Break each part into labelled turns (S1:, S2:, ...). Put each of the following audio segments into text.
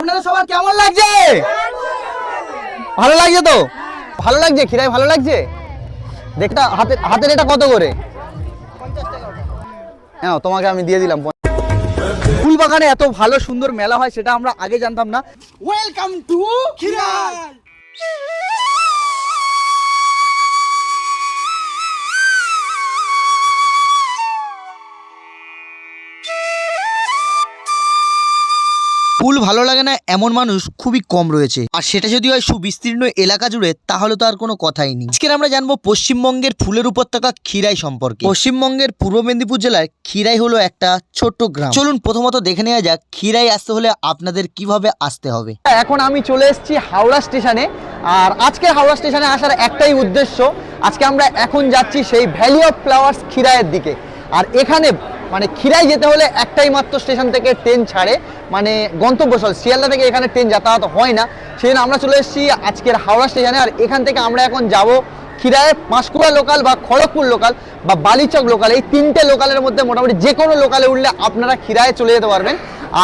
S1: আপনাদের সবার কেমন লাগছে? ভালো লাগছে তো? ভালো লাগছে? খিরাই ভালো লাগছে? দেখটা হাতে হাতের এটা কত করে? হ্যাঁ তোমাকে আমি দিয়ে দিলাম। ফুল বাগানে এত ভালো, সুন্দর মেলা হয়, সেটা আমরা আগে জানতাম না। Welcome to Khirai! ফুল ভালো লাগে না এমন মানুষ খুবই কম রয়েছে। আর সেটা যদি হয় সুবিস্তীর্ণ এলাকা জুড়ে, তাহলে তো আর কোনো কথাই নেই। আজকের আমরা জানব পশ্চিমবঙ্গের ফুলের উপত্যকা খিরাই সম্পর্কে। পশ্চিমবঙ্গের পূর্ব মেদিনীপুর জেলার খিরাই হলো একটা ছোট্ট গ্রাম। চলুন প্রথমত দেখে নেওয়া যাক খিরাই আসতে হলে আপনাদের কীভাবে আসতে হবে। এখন আমি চলে এসেছি হাওড়া স্টেশনে, আর আজকে হাওড়া স্টেশনে আসার একটাই উদ্দেশ্য, আজকে আমরা এখন যাচ্ছি সেই ভ্যালি অফ ফ্লাওয়ার্স খিরাইয়ের দিকে। আর এখানে মানে খিরাই যেতে হলে একটাই মাত্র স্টেশন থেকে ট্রেন ছাড়ে। মানে গন্তব্যস্থল, শিয়ালদা থেকে এখানে ট্রেন যাতায়াত হয় না। সেই আমরা চলে এসেছি আজকের হাওড়া স্টেশনে আর এখান থেকে আমরা এখন যাব খিরায় পাঁশকুড়া লোকাল বা খড়গপুর লোকাল বা বালিচক লোকাল এই তিনটে লোকালের মধ্যে মোটামুটি যে কোনো লোকালে উঠলে আপনারা খিরায় চলে যেতে পারবেন।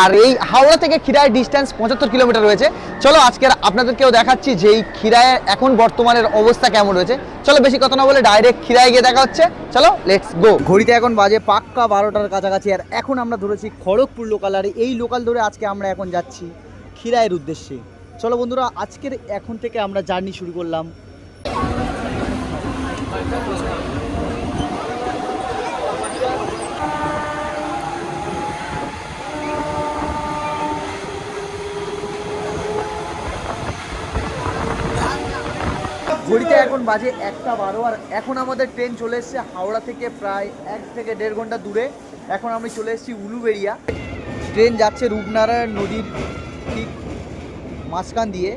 S1: আর এই হাওড়া থেকে খিরায় ডিস্টেন্স পঁচাত্তর কিলোমিটার রয়েছে। চলো আজকের আপনাদেরকেও দেখাচ্ছি যে এই খিরায় এখন বর্তমানের অবস্থা কেমন রয়েছে। চলো বেশি কথা না বলে ডাইরেক্ট খিরায় গিয়ে দেখা হচ্ছে। চলো লেটস গো ঘড়িতে এখন বাজে পাক্কা বারোটার কাছাকাছি আর এখন আমরা ধরেছি খড়গপুর লোকাল আর এই লোকাল ধরে আজকে আমরা এখন যাচ্ছি খিরায়ের উদ্দেশ্যে। চলো বন্ধুরা, আজকের এখন থেকে আমরা জার্নি শুরু করলাম। ঘড়িতে এখন বাজে একটা বারো, আর এখন আমাদের ট্রেন চলে এসছে হাওড়া থেকে প্রায় এক থেকে দেড় ঘণ্টা দূরে। এখন আমি চলে এসেছি উলুবেড়িয়া। ট্রেন যাচ্ছে রূপনারায়ণ নদীর ঠিক মাঝখান দিয়ে।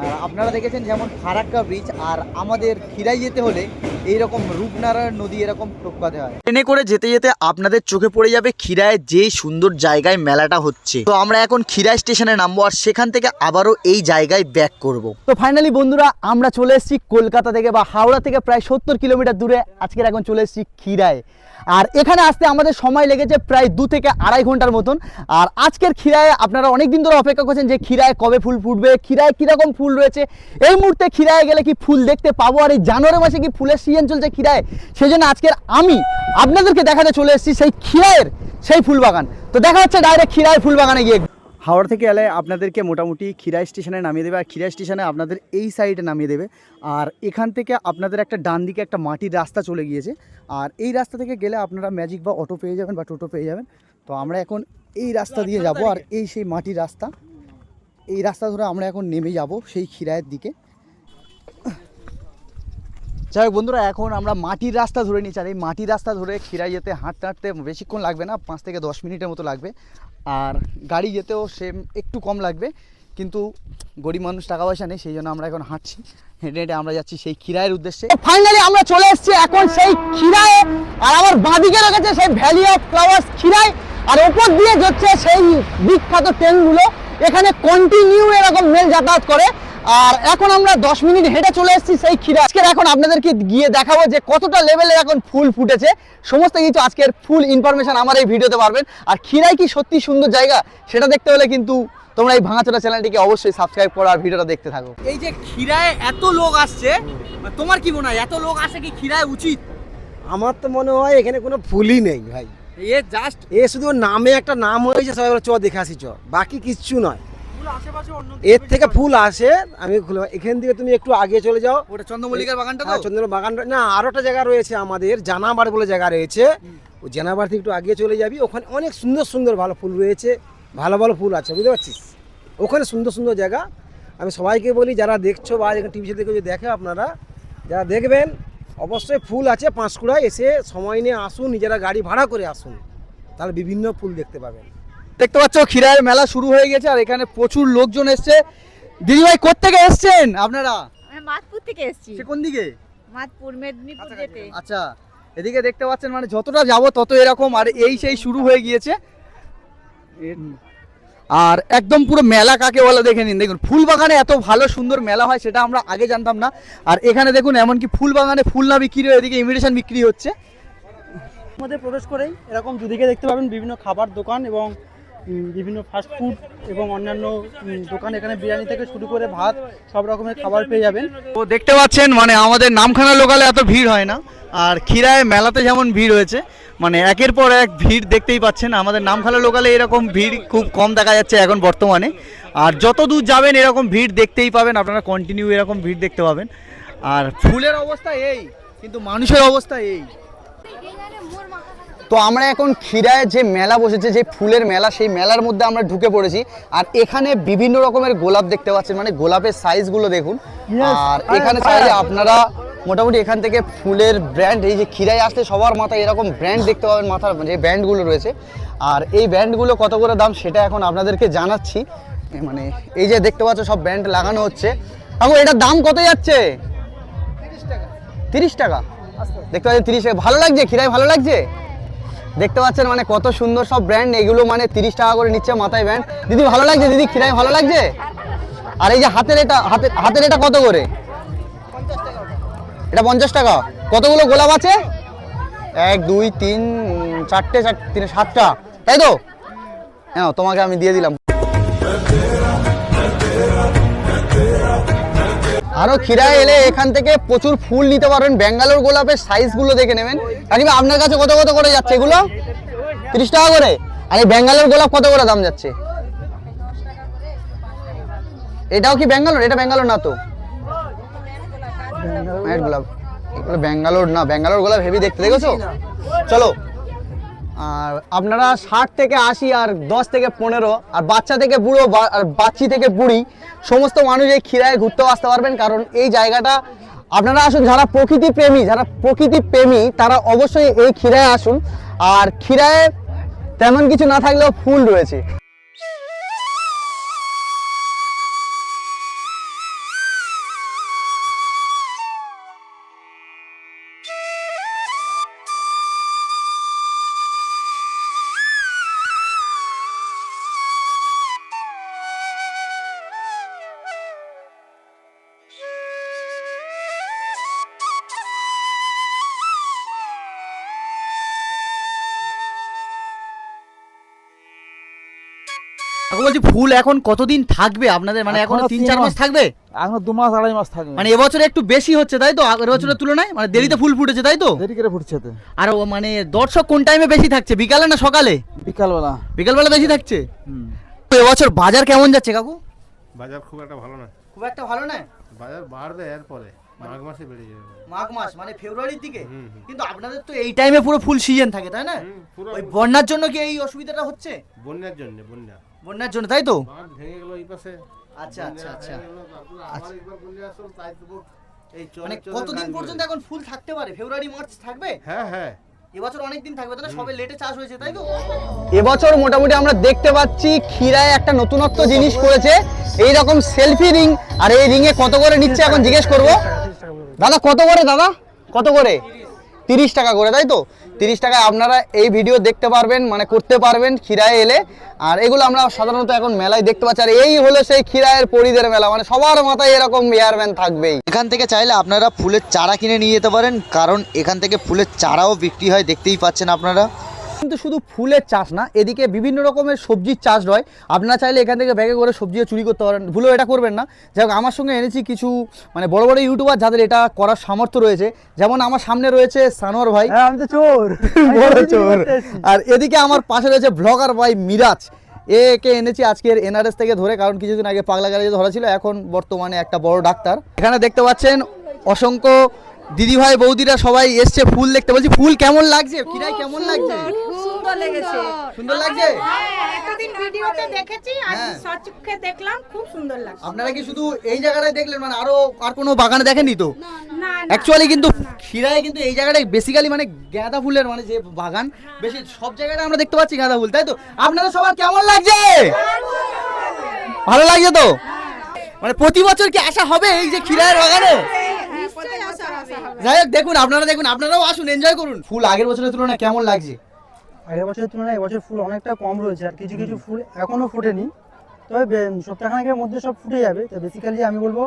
S1: আর আপনারা দেখেছেন যেমন ফারাক্কা ব্রিজ আর আমাদের খিরাই যেতে হলে এইরকম রূপনারায়ণ নদী এরকম টপকাতে হয়। ট্রেনে করে যেতে যেতে আপনাদের চোখে পড়ে যাবে খিরায় যে সুন্দর জায়গায় মেলাটা হচ্ছে। তো আমরা এখন খিরাই স্টেশনে নামবো আর সেখান থেকে আবারও এই জায়গায় ব্যাক করব। তো ফাইনালি বন্ধুরা আমরা চলে এসেছি কলকাতা থেকে বা হাওড়া থেকে প্রায় সত্তর কিলোমিটার দূরে। আজকের এখন চলে এসেছি খিরায় আর এখানে আসতে আমাদের সময় লেগেছে প্রায় দু থেকে আড়াই ঘণ্টার মতন। আর আজকের খিরায় আপনারা অনেক দিন ধরে অপেক্ষা করছেন যে খিরায় কবে ফুল ফুটবে খিরায় কীরকম ফুল রয়েছে। এই মুহূর্তে খিরায় গেলে কি ফুল দেখতে পাবো? আর এই জানুয়ারি মাসে কি ফুলের সিজন চলছে খিরায় সেই জন্য আজকের আমি আপনাদেরকে দেখাতে চলে এসেছি সেই খিরায়ের সেই ফুল বাগান তো দেখা হচ্ছে ডাইরেক্ট খিরায়ের ফুল বাগানে গিয়ে। হাওড়া থেকে এলে আপনাদেরকে মোটামুটি খিরাই স্টেশনে নামিয়ে দেবে আর খিরাই স্টেশনে আপনাদের এই সাইডে নামিয়ে দেবে। আর এখান থেকে আপনাদের একটা ডান দিকে একটা মাটির রাস্তা চলে গিয়েছে। আর এই রাস্তা থেকে গেলে আপনারা ম্যাজিক বা অটো পেয়ে যাবেন বা টোটো পেয়ে যাবেন। তো আমরা এখন এই রাস্তা দিয়ে যাব আর এই সেই মাটির রাস্তা। এই রাস্তা ধরে আমরা এখন নেমে যাব সেই খিরায়ের দিকে। যাই হোক বন্ধুরা, এখন আমরা মাটির রাস্তা ধরে নিচ্ছি আর এই মাটির রাস্তা ধরে খিরাই যেতে, হাঁটতে হাঁটতে বেশিক্ষণ লাগবে না, পাঁচ থেকে দশ মিনিটের মতো লাগবে। আর গাড়ি যেতেও সেম একটু কম লাগবে, কিন্তু গরিব মানুষ টাকা পয়সা নেই, সেই জন্য আমরা এখন হাঁটছি। হেঁটে হেঁটে আমরা যাচ্ছি সেই খিরায়ের উদ্দেশ্যে। ফাইনালি আমরা চলে এসেছি এখন সেই খিরায়ে আর আমার বাঁদিকে রেখেছে সেই ভ্যালি অফ ফ্লাওয়ার্স খিরাই, আর ওপর দিয়ে যাচ্ছে সেই বিখ্যাত ট্রেনগুলো। এখানে কন্টিনিউ এরকম মেল যাতায়াত করে। আর এখন আমরা দশ মিনিট হেঁটে চলে এসেছি সেই খিরা আজকের এখন আপনাদেরকে গিয়ে দেখাবো যে কতটা লেভেলের এখন ফুল ফুটেছে। সমস্ত কিছু আজকের ফুল ইনফরমেশন আমার এই ভিডিওতে পারবেন। আর খিরাই কি সত্যি সুন্দর জায়গা সেটা দেখতে হলে কিন্তু তোমরা এই ভাঙাচোরা চ্যানেলটিকে অবশ্যই সাবস্ক্রাইব করো আর ভিডিওটা দেখতে থাকো।
S2: এই যে ক্ষীরায় এত লোক আসছে তোমার কি মনে হয় এত লোক আসে কি ক্ষীরায় উচিত?
S3: আমার তো মনে হয় এখানে কোনো ফুলই নেই ভাই।
S2: এ জাস্ট
S3: এ শুধু নামে একটা নাম হয়েছে সবাই বলে চ দেখে আসি চ। বাকি কিচ্ছু নয়। এর থেকে ফুল আসে আমি এখান থেকে তুমি একটু আগে চলে যাও।
S2: ওটা চন্দ্রমল্লিকার বাগানটা
S3: হ্যাঁ, চন্দ্র বাগান না আরও একটা জায়গা রয়েছে আমাদের জানাবার বলে জায়গা রয়েছে। ওই জানাবার থেকে একটু আগে চলে যাবি ওখানে অনেক সুন্দর সুন্দর ভালো ফুল রয়েছে ভালো ভালো ফুল আছে বুঝতে পারছিস? ওখানে সুন্দর সুন্দর জায়গা। আমি সবাইকে বলি যারা দেখছ বা এখানে টিভি দেখে যদি দেখে আপনারা যারা দেখবেন অবশ্যই ফুল আছে পাঁশকুড়ায় এসে সময় নিয়ে আসুন নিজেরা গাড়ি ভাড়া করে আসুন। তাহলে বিভিন্ন ফুল দেখতে পাবেন।
S1: দেখতে পাচ্ছ খিরায়ের মেলা শুরু হয়ে গেছে আর এখানে প্রচুর লোকজন এসছে। দিদিভাই কোত্থেকে এসছেন আপনারা?
S4: মাতপুর থেকে এসেছি।
S1: সে কোন দিকে?
S4: মাতপুর মেদিনীপুর যেতে।
S1: আচ্ছা এদিকে দেখতে পাচ্ছেন মানে যতটা যাব তত এরকম আর এই সেই শুরু হয়ে গিয়েছে। আর একদম পুরো মেলা কাকে বলে দেখে নিন। দেখুন ফুল বাগানে এত ভালো সুন্দর মেলা হয় সেটা আমরা আগে জানতাম না। আর এখানে দেখুন এমনকি ফুল বাগানে ফুল না বিক্রি হয় এদিকে ইমিটেশন বিক্রি হচ্ছে।
S5: মধ্যে প্রবেশ করেই এরকম দুদিকে দেখতে পাবেন বিভিন্ন খাবার দোকান এবং বিভিন্ন ফাস্ট ফুড এবং অন্যান্য দোকান এখানে বিরিয়ানি থেকে শুরু করে ভাত সব রকমের খাবার পেয়ে যাবেন।
S1: তো দেখতে পাচ্ছেন মানে আমাদের নামখানা লোকালে এত ভিড় হয় না আর ক্ষীরায় মেলাতে যেমন ভিড় হয়েছে মানে একের পর এক ভিড় দেখতেই পাচ্ছেন আমাদের নামখানা লোকালে এরকম ভিড় খুব কম দেখা যাচ্ছে এখন বর্তমানে আর যত দূর যাবেন এরকম ভিড় দেখতেই পাবেন আপনারা কন্টিনিউ এরকম ভিড় দেখতে পাবেন আর ফুলের অবস্থা এই কিন্তু মানুষের অবস্থা এই। তো আমরা এখন ক্ষীরায় যে মেলা বসেছে যে ফুলের মেলা সেই মেলার মধ্যে আমরা ঢুকে পড়েছি। আর এখানে বিভিন্ন রকমের গোলাপ দেখতে পাচ্ছেন মানে গোলাপের সাইজগুলো দেখুন। আর এখানে চাইলে আপনারা মোটামুটি এখান থেকে ফুলের ব্র্যান্ড এই যে ক্ষীরায় আসলে সবার মাথায় এরকম ব্র্যান্ড দেখতে পাবেন মাথার যে ব্র্যান্ডগুলো রয়েছে। আর এই ব্র্যান্ডগুলো কত করে দাম সেটা এখন আপনাদেরকে জানাচ্ছি। মানে এই যে দেখতে পাচ্ছ সব ব্র্যান্ড লাগানো হচ্ছে। এখন এটার দাম কত যাচ্ছে? তিরিশ টাকা। তিরিশ টাকা? দেখতে পাচ্ছেন তিরিশ টাকা। ভালো লাগছে? ক্ষীরায় ভালো লাগছে? দেখতে পাচ্ছেন মানে কত সুন্দর সব ব্র্যান্ড এগুলো মানে তিরিশ টাকা করে নিচ্ছে মাথায় ব্যান্ড দিদি, ভালো লাগছে? দিদি খিরাই ভালো লাগছে? আর এই যে হাতের এটা হাতের হাতের এটা কত করে? এটা পঞ্চাশ টাকা। কতগুলো গোলাপ আছে? এক, দুই, তিন, চারটে, চার, তিন, সাতটা। তাই তো? হ্যাঁ তোমাকে আমি দিয়ে দিলাম। আরও খিরায় এলে এখান থেকে প্রচুর ফুল নিতে পারবেন ব্যাঙ্গালোর গোলাপের সাইজগুলো দেখে নেবেন। কাকিমা, আপনার কাছে কত কত করে যাচ্ছে এগুলো? তিরিশ টাকা করে? আর এই ব্যাঙ্গালোর গোলাপ কত করে দাম যাচ্ছে? এটাও কি ব্যাঙ্গালোর? এটা ব্যাঙ্গালোর না তো? গোলাপ। এগুলো ব্যাঙ্গালোর না, ব্যাঙ্গালোর গোলাপ হেভি দেখতে, দেখেছ? চলো আর আপনারা ষাট থেকে আশি আর দশ থেকে পনেরো আর বাচ্চা থেকে বুড়ো আর বাচ্চি থেকে বুড়ি, সমস্ত মানুষ এই ক্ষীরায় ঘুরতেও আসতে পারবেন, কারণ এই জায়গাটা আপনারা আসুন, যারা প্রকৃতি প্রেমী, যারা প্রকৃতি প্রেমী, তারা অবশ্যই এই ক্ষীরায় আসুন। আর ক্ষীরায় তেমন কিছু না থাকলেও ফুল রয়েছে।
S2: কাকু বলছি ফুল এখন কতদিন থাকবে? আপনাদের মানে এখন তিন চার মাস। থাকবে?
S5: এখন দু মাস আড়াই মাস থাকবে।
S2: মানে এবছর একটু বেশি হচ্ছে তাই তো? আগের বছরের তুলনায়? মানে দেরিতে ফুল ফুটেছে তাই তো?
S5: দেরি করে ফুটছে তো
S2: আর ও মানে দর্শক কোন টাইমে বেশি থাকছে বিকালে না সকালে?
S5: বিকালবেলা।
S2: বিকালবেলা বেশি থাকছে? তো এবছর বাজার কেমন যাচ্ছে কাকু?
S6: বাজার খুব একটা ভালো না
S2: খুব একটা ভালো না
S6: বাজার বাড়বে এরপরে মাঘ মাসে বেড়ে যাবে।
S2: মাঘ মাস মানে ফেব্রুয়ারির দিকে?
S6: হুম, হুম।
S2: কিন্তু আপনাদের তো এই টাইমে পুরো ফুল সিজন থাকে তাই না?
S6: হুম, পুরো
S2: ওই বন্যার জন্য কি এই অসুবিধাটা হচ্ছে?
S6: বন্যার জন্য বন্যা।
S2: বন্যার জন্য তাই তো?
S6: বাঁধ ভেঙে গেল এই পাশে।
S2: আচ্ছা আচ্ছা আচ্ছা।
S6: ভেঙে গেলো, তারপরে আবার একবার বন্যা আসলো, তাই তো এই
S2: মানে কতদিন পর্যন্ত এখন ফুল থাকতে পারে? ফেব্রুয়ারি মার্চ থাকবে?
S6: হ্যাঁ হ্যাঁ।
S2: এবছর অনেক দিন থাকবে সবে লেটে চাষ হয়েছে তাই তো?
S1: এবছর মোটামুটি আমরা দেখতে পাচ্ছি ক্ষীরায় একটা নতুনত্ব জিনিস করেছে। এই রকম সেলফি রিং আর এই রিং এ কত করে নিচ্ছে এখন জিজ্ঞেস করব? দাদা কত করে দাদা? কত করে? তিরিশ টাকা করে তাই তো? তিরিশ টাকায় আপনারা এই ভিডিও দেখতে পারবেন মানে করতে পারবেন ক্ষীরায় এলে। আর এগুলো আমরা সাধারণত এখন মেলায় দেখতে পাচ্ছি। আর এই হলো সেই ক্ষীরায়ের পরিদের মেলা মানে সবার মাথায় এরকম এয়ারম্যান থাকবেই। এখান থেকে চাইলে আপনারা ফুলের চারা কিনে নিয়ে যেতে পারেন, কারণ এখান থেকে ফুলের চারাও বিক্রি হয়, দেখতেই পাচ্ছেন আপনারা। কিন্তু শুধু ফুলের চাষ না এদিকে বিভিন্ন রকমের সবজির চাষ হয়। আপনারা চাইলে এখান থেকে ব্যাগে করে সবজিও চুরি করতে পারেন। ভুলেও এটা করবেন না। যাই আমার সঙ্গে এনেছি কিছু মানে বড় বড় ইউটিউবার যাদের এটা করার সামর্থ্য রয়েছে। যেমন আমার সামনে রয়েছে সানোয়ার ভাই।
S5: হ্যাঁ আমি তো চোর।
S1: বড় চোর। আর এদিকে আমার পাশে রয়েছে ব্লগার ভাই মিরাজ। একে এনেছি আজকের এনআরএস থেকে ধরে কারণ কিছুদিন আগে পাগলা গাড়ি ধরা ছিল এখন বর্তমানে একটা বড় ডাক্তার। এখানে দেখতে পাচ্ছেন অসংখ্য দিদি ভাই বৌদিরা সবাই এসছে ফুল দেখতে। বলছি ফুল কেমন লাগছে? কিরাই কেমন লাগছে?
S4: সুন্দর লেগেছে।
S1: সুন্দর লাগছে?
S7: হ্যাঁ, এতদিন ভিডিওতে দেখেছি আর
S1: হ্যাঁ।
S7: সচক্ষে দেখলাম খুব সুন্দর লাগছে।
S1: আপনারা কি শুধু এই জায়গাটায় দেখলেন? মানে আরও আর কোনো বাগানে দেখেননি তো?
S7: না না
S1: অ্যাকচুয়ালি কিন্তু খিরায় কিন্তু এই জায়গাটায় বেসিক্যালি মানে গাঁদা ফুলের মানে যে বাগান বেশি সব জায়গায় আমরা দেখতে পাচ্ছি গাঁদা ফুল তাই তো? আপনাদের সবার কেমন লাগছে? ভালো লাগছে। তো? মানে প্রতি বছর কি আসা হবে এই যে খিরায়ের বাগানে? যাই হোক দেখুন আপনারা দেখুন আপনারাও আসুন এনজয় করুন। ফুল আগের বছরের তুলনায় কেমন লাগছে?
S5: আগের বছরের তুলনায় এবছর ফুল অনেকটা কম রয়েছে আর কিছু কিছু ফুল এখনও ফোটেনি। তবে সপ্তাহখানেকের মধ্যে সব ফুটে যাবে তো বেসিক্যালি আমি বলব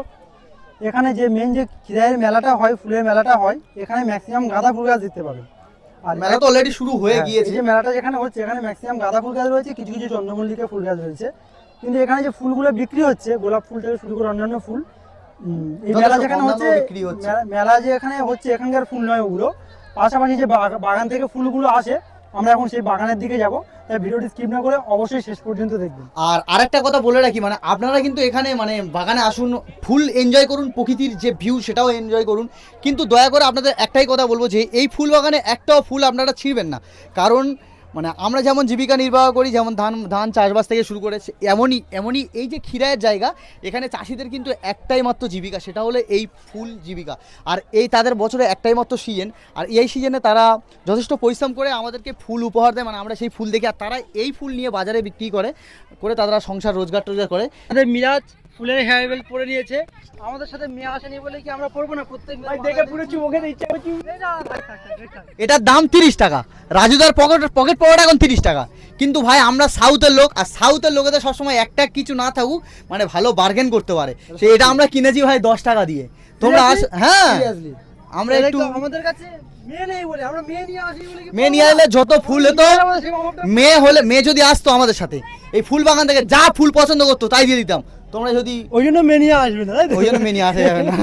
S5: এখানে যে মেন যে খিরাইয়ের মেলাটা হয় ফুলের মেলাটা হয় এখানে ম্যাক্সিমাম গাঁদা ফুল গাছ দেখতে পাবে আর
S1: মেলা তো অলরেডি শুরু হয়ে
S5: হ্যাঁ,
S1: গিয়েছে।
S5: যে মেলাটা যেখানে হচ্ছে এখানে ম্যাক্সিমাম গাঁদা ফুল গাছ রয়েছে কিছু কিছু চন্দ্রমল্লিকা ফুল গাছ রয়েছে। কিন্তু এখানে যে ফুলগুলো বিক্রি হচ্ছে গোলাপ ফুল থেকে শুরু করে অন্যান্য ফুল এই মেলা যেখানে হচ্ছে মেলা যে এখানে হচ্ছে এখানকার ফুল নয় ওগুলো। পাশাপাশি যে বাগান থেকে ফুলগুলো আসে আমরা এখন সেই বাগানের দিকে যাব। তাই ভিডিওটি স্কিপ না করে অবশ্যই শেষ পর্যন্ত দেখবেন।
S1: আর আরেকটা কথা বলে রাখি মানে আপনারা কিন্তু এখানে মানে বাগানে আসুন ফুল এনজয় করুন প্রকৃতির যে ভিউ সেটাও এনজয় করুন। কিন্তু দয়া করে আপনাদের একটাই কথা বলব যে এই ফুল বাগানে একটাও ফুল আপনারা ছিঁড়বেন না। কারণ মানে আমরা যেমন জীবিকা নির্বাহ করি, যেমন ধান ধান চাষবাস থেকে শুরু করে এমনই এমনই এই যে ক্ষীরায়ের জায়গা, এখানে চাষিদের কিন্তু একটাই মাত্র জীবিকা, সেটা হলো এই ফুল জীবিকা। আর এই তাদের বছরে একটাই মাত্র সিজন আর এই সিজনে তারা যথেষ্ট পরিশ্রম করে আমাদেরকে ফুল উপহার দেয় মানে আমরা সেই ফুল দেখি, আর তারা এই ফুল নিয়ে বাজারে বিক্রি করে করে তারা সংসার রোজগার টোজগার করে।
S5: তাদের মিরাজ ফুলের হেয়ার বেল পরে নিয়েছে। আমাদের সাথে মেয়ে আসেনি বলে কি আমরা পরবো না? প্রত্যেক দেখে পুরো চুমুখে ইচ্ছা করছি
S1: এটার দাম তিরিশ টাকা। রাজুদার পকেট পকেট পকেট এখন তিরিশ টাকা। কিন্তু ভাই আমরা সাউথের লোক আর সাউথের লোকেদের সবসময় একটা কিছু না থাকুক মানে ভালো বার্গেন করতে পারে। সে এটা আমরা কিনেছি ভাই দশ টাকা দিয়ে। তোমরা আস হ্যাঁ। আমরা একটু
S5: আমাদের কাছে মেয়ে নেই বলে আমরা মেয়ে নিয়ে আসি বলে কি
S1: মেয়ে নিয়ে এলে যত ফুল হতো মেয়ে হলে মেয়ে যদি আসতো আমাদের সাথে এই ফুল বাগান থেকে যা ফুল পছন্দ করতো তাই দিয়ে দিতাম। তোমরা যদি
S5: ওই জন্য মেয়ে নিয়ে আসবে না তাই
S1: ওই জন্য মেনে আসা যাবে না।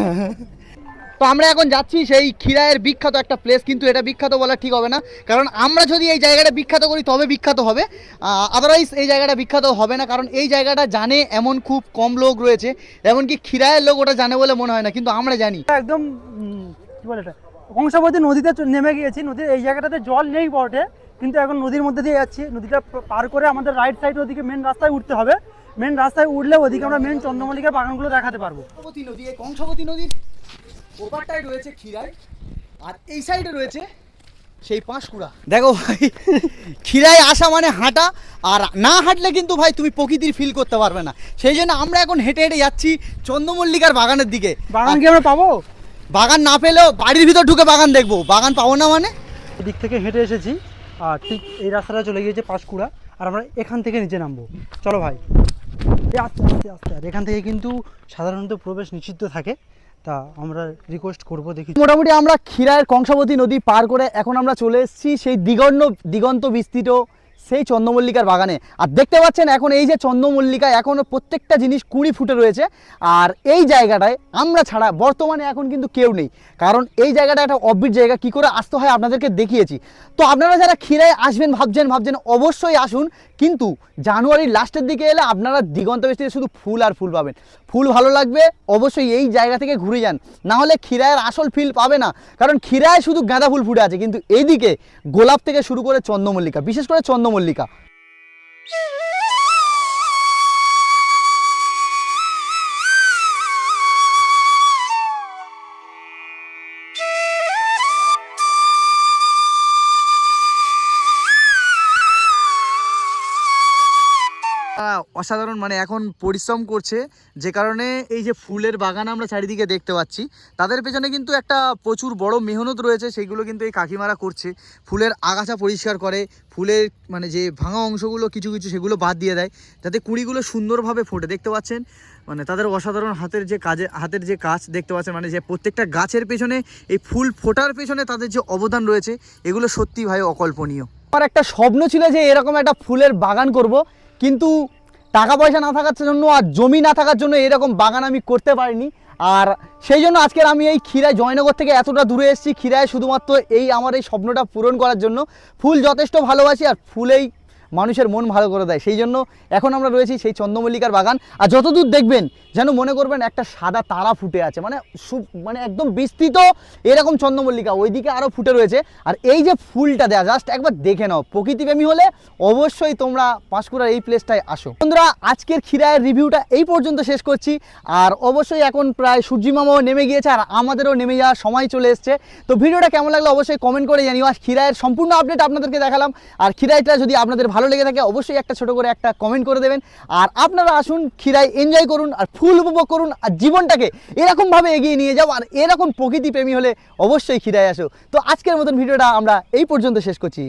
S1: তো আমরা এখন যাচ্ছি সেই ক্ষীরায়ের বিখ্যাত একটা প্লেস কিন্তু এটা বিখ্যাত বলা ঠিক হবে না। কারণ আমরা যদি এই জায়গাটা বিখ্যাত করি তবে বিখ্যাত হবে। আদারওয়াইজ এই জায়গাটা বিখ্যাত হবে না কারণ এই জায়গাটা জানে এমন খুব কম লোক রয়েছে এমনকি ক্ষীরায়ের লোক ওটা জানে বলে মনে হয় না কিন্তু আমরা জানি।
S5: একদম কি বলে এটা? কংসাবতী নদীতে চ- নেমে গিয়েছি নদীর এই জায়গাটাতে জল নেই বটে কিন্তু এখন নদীর মধ্যে দিয়ে যাচ্ছি নদীটা পার করে আমাদের রাইট সাইড ওদিকে মেন রাস্তায় উঠতে হবে। মেন রাস্তায় উঠলে ওদিকে আমরা মেন চন্দ্রমল্লিকার বাগানগুলো দেখাতে পারব।
S1: কংসাবতী নদী এই কংসাবতী নদীর ওপারটায় রয়েছে ক্ষীরায় আর এই সাইডে রয়েছে সেই পাঁশকুড়া। দেখো ভাই ক্ষীরায় আসা মানে হাঁটা আর না হাঁটলে কিন্তু ভাই তুমি প্রকৃতির ফিল করতে পারবে না। সেই জন্য আমরা এখন হেঁটে হেঁটে যাচ্ছি চন্দ্রমল্লিকার বাগানের দিকে।
S5: বাগান কি আমরা পাবো?
S1: বাগান না পেলেও বাড়ির ভিতর ঢুকে বাগান দেখব। বাগান পাবো না মানে?
S5: এদিক থেকে হেঁটে এসেছি আর ঠিক এই রাস্তাটা চলে গিয়েছে পাঁশকুড়া আর আমরা এখান থেকে নিচে নামবো। চলো ভাই। আস্তে আস্তে আস্তে। আর এখান থেকে কিন্তু সাধারণত প্রবেশ নিষিদ্ধ থাকে। তা আমরা রিকোয়েস্ট করব, দেখি।
S1: মোটামুটি আমরা ক্ষীরায়ের কংসাবতী নদী পার করে এখন আমরা চলে এসেছি সেই দিগন্ত দিগন্ত বিস্তৃত সেই চন্দ্রমল্লিকার বাগানে। আর দেখতে পাচ্ছেন এখন এই যে চন্দ্রমল্লিকা এখনও প্রত্যেকটা জিনিস কুড়ি ফুটে রয়েছে। আর এই জায়গাটায় আমরা ছাড়া বর্তমানে এখন কিন্তু কেউ নেই। কারণ এই জায়গাটা একটা অববিট জায়গা। কী করে আসতে হয় আপনাদেরকে দেখিয়েছি। তো আপনারা যারা ক্ষীরায় আসবেন, ভাবছেন ভাবছেন, অবশ্যই আসুন। কিন্তু জানুয়ারির লাস্টের দিকে এলে আপনারা দিগন্ত বিস্তৃত শুধু ফুল আর ফুল পাবেন। ফুল ভালো লাগবে, অবশ্যই এই জায়গা থেকে ঘুরে যান। না হলে ক্ষীরায়ের আসল ফিল পাবে না। কারণ ক্ষীরায় শুধু গাঁদা ফুল ফুটে আছে। কিন্তু এইদিকে গোলাপ থেকে শুরু করে চন্দ্রমল্লিকা, বিশেষ করে চন্দ্রমল্লিকা অসাধারণ মানে এখন পরিশ্রম করছে। যে কারণে এই যে ফুলের বাগান আমরা চারিদিকে দেখতে পাচ্ছি, তাদের পেছনে কিন্তু একটা প্রচুর বড় মেহনত রয়েছে সেগুলো কিন্তু এই কাকিমারা করছে। ফুলের আগাছা পরিষ্কার করে, ফুলের মানে যে ভাঙা অংশগুলো কিছু কিছু সেগুলো বাদ দিয়ে দেয়, যাতে কুড়িগুলো সুন্দরভাবে ফোটে। দেখতে পাচ্ছেন? মানে তাদের অসাধারণ হাতের যে কাজে, হাতের যে কাজ দেখতে পাচ্ছেন মানে যে প্রত্যেকটা গাছের পেছনে, এই ফুল ফোটার পেছনে তাদের যে অবদান রয়েছে, এগুলো সত্যি ভাই অকল্পনীয়। আমার একটা স্বপ্ন ছিল যে এরকম একটা ফুলের বাগান করব, কিন্তু টাকা পয়সা না থাকার জন্য আর জমি না থাকার জন্য এরকম বাগান আমি করতে পারিনি। আর সেই জন্য আজকের আমি এই ক্ষীরায় জয়নগর থেকে এতটা দূরে এসেছি। ক্ষীরায় শুধুমাত্র এই আমার এই স্বপ্নটা পূরণ করার জন্য। ফুল যথেষ্ট ভালোবাসি আর ফুলেই মানুষের মন ভালো করে দেয়। সেই জন্য এখন আমরা রয়েছি সেই চন্দ্রমল্লিকার বাগান। আর যতদূর দেখবেন, যেন মনে করবেন একটা সাদা তারা ফুটে আছে। মানে মানে একদম বিস্তৃত এরকম চন্দ্রমল্লিকা, ওইদিকে আরও ফুটে রয়েছে। আর এই যে ফুলটা দেয়া জাস্ট একবার দেখে নাও। প্রকৃতিপ্রেমী হলে অবশ্যই তোমরা পাঁশকুড়ার এই প্লেসটায় আসো। বন্ধুরা, আজকের ক্ষীরায়ের রিভিউটা এই পর্যন্ত শেষ করছি। আর অবশ্যই এখন প্রায় সূর্যিমামাও নেমে গিয়েছে আর আমাদেরও নেমে যাওয়ার সময় চলে এসছে। তো ভিডিওটা কেমন লাগল অবশ্যই কমেন্ট করে জানিও। আর ক্ষীরায়ের সম্পূর্ণ আপডেট আপনাদেরকে দেখালাম। আর ক্ষীরাইটা যদি আপনাদের ভালো লেগে থাকে, অবশ্যই একটা ছোট করে একটা কমেন্ট করে দেবেন। আর আপনারা আসুন খিরাই এনজয় করুন, আর ফুল উপভোগ করুন, আর জীবনটাকে এরকমভাবে এগিয়ে নিয়ে যাও, আর এরকম প্রকৃতি প্রেমী হলে অবশ্যই ক্ষীরায় আসো। তো আজকের মতন ভিডিওটা আমরা এই পর্যন্ত শেষ করছি।